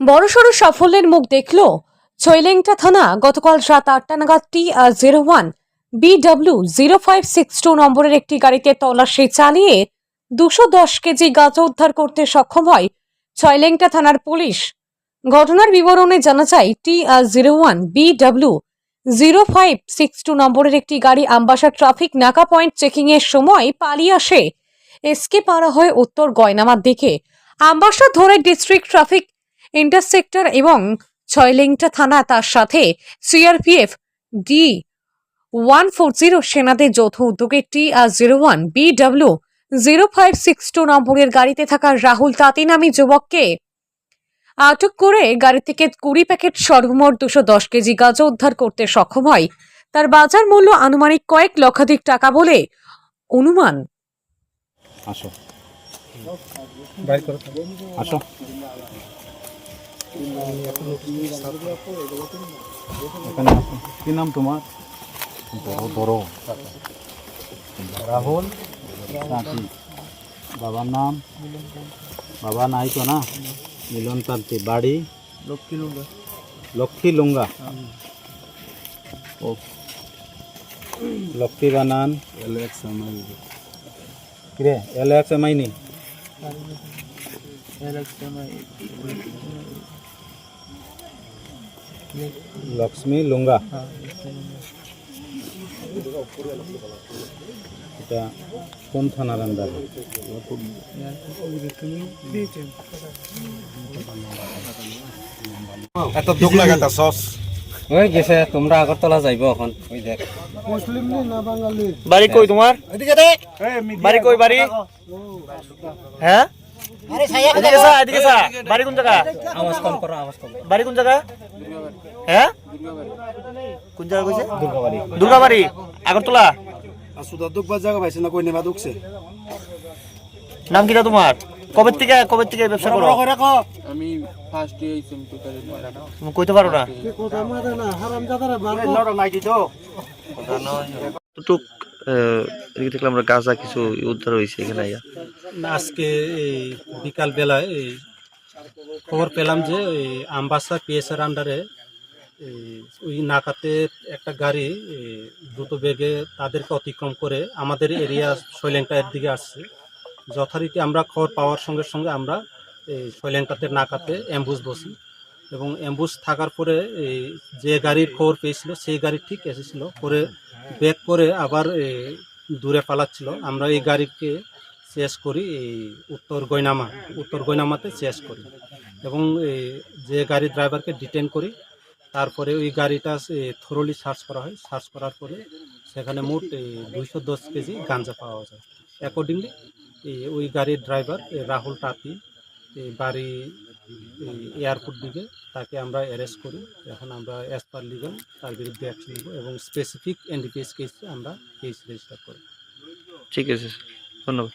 বড়সড় সাফল্যের মুখ দেখল চৈলেংটা থানা, গতকাল রাত আটটা নাগাদ T R zero one BW zero five six two নম্বরের একটি গাড়িতে তল্লাশি চালিয়ে দুশো দশ কেজি গাঁজা উদ্ধার করতে সক্ষম হয় ছয়লেংটা থানার পুলিশ। ঘটনার বিবরণে জানা যায় T R zero one BW zero five six two নম্বরের একটি গাড়ি আমবাসা ট্রাফিক নাকা পয়েন্ট চেকিং এর সময় পালিয়ে আসে। এসকে পাড়া হয়ে উত্তর গয়নামার দিকে। আমবাসা ধরে ডিস্ট্রিক্ট ট্রাফিক ইন্টারসেক্টর এবং ছয়লিংটা থানা তার সাথে CRPF D one four zero সেনাদের যৌথ উদ্যোগে T R zero one BW zero five six two নম্বরের গাড়িতে থাকা রাহুল তাঁতি নামী যুবককে আটক করে গাড়ি থেকে কুড়ি প্যাকেট সর্বমোট দুশো দশ কেজি গাঁজা উদ্ধার করতে সক্ষম হয়। তার বাজার মূল্য আনুমানিক কয়েক লক্ষাধিক টাকা বলে অনুমান। আসো। আসো। এখানে কি নাম তোমার? ধরো রাহুল। রাঁচি বাবার নাম? বাবা নাই তো না? মিলন তান্তি বাড়ি? লক্ষ্মী লুঙ্গা। লক্ষ্মী লুঙ্গা। ও। লক্ষ্মী বানান। কিরে এল এক্স এম আই নি? লক্ষ্মী লুঙ্গা। এটা কোন থানার আন্ডার এত দুঃখ লাগে তা সস। ওই গেছে তোমরা আগরতলা যাইব এখন। ওই দেখ। বাড়ি কই তোমার? বাড়ি কই বাড়ি? হ্যাঁ? এদিকে চা এদিকে চা বাড়ি কোন জায়গা? আওয়াজ কম করো আওয়াজ কম বাড়ি কোন জায়গা? হ্যাঁ? কোন জায়গা কইছে দুর্গাবাড়ি। দুর্গাবাড়ি আগরতলা? সুদা দুঃখবার জায়গা পাইছে না কই নেবা দুঃখছে নাম কিটা তোমার? কবে থেকে কবে থেকে ব্যবসা করো? আমি ফার্স্ট ডে সিম্পল করে তুমি কইতে পারো না? টুক এদিকে দেখলাম আমরা গাঁজা কিছু উদ্ধার হয়েছে এখানে আজকে এই বিকাল বেলায় এই খবর পেলাম যে এই আমবাসা পিএসের আন্ডারে ওই নাকাতে একটা গাড়ি দ্রুত বেগে তাদেরকে অতিক্রম করে আমাদের এরিয়া শৈলেংটার দিকে আসছে। যথারীতি আমরা খবর পাওয়ার সঙ্গে সঙ্গে আমরা এই শৈলেংটাতে নাকাতে অ্যাম্বুস বসি। এবং অ্যাম্বুস থাকার পরে যে গাড়ির খবর পেয়েছিল, সেই গাড়ি ঠিক এসেছিল। পরে ব্যাক করে আবার দূরে পালাচ্ছিল। আমরা এই গাড়িকে চেস করি, এই উত্তর গয়নামা, উত্তর গয়নামাতে চেস করি। এবং যে গাড়ির ড্রাইভারকে ডিটেন করি, তারপরে ওই গাড়িটা থরলি সার্চ করা হয়। সার্চ করার পরে সেখানে মোট দুইশো দশ কেজি গাঞ্জা পাওয়া যায়। অ্যাকর্ডিংলি ওই গাড়ির ড্রাইভার রাহুল টাতি বাড়ি এয়ারপোর্ট দিকে, তাকে আমরা অ্যারেস্ট করি। এখন আমরা অ্যাজ পার লিগাল তার বিরুদ্ধে অ্যাকশন নেব এবং স্পেসিফিক এনডিপিএস কেসে আমরা কেস রেজিস্টার করি ঠিক আছে ধন্যবাদ।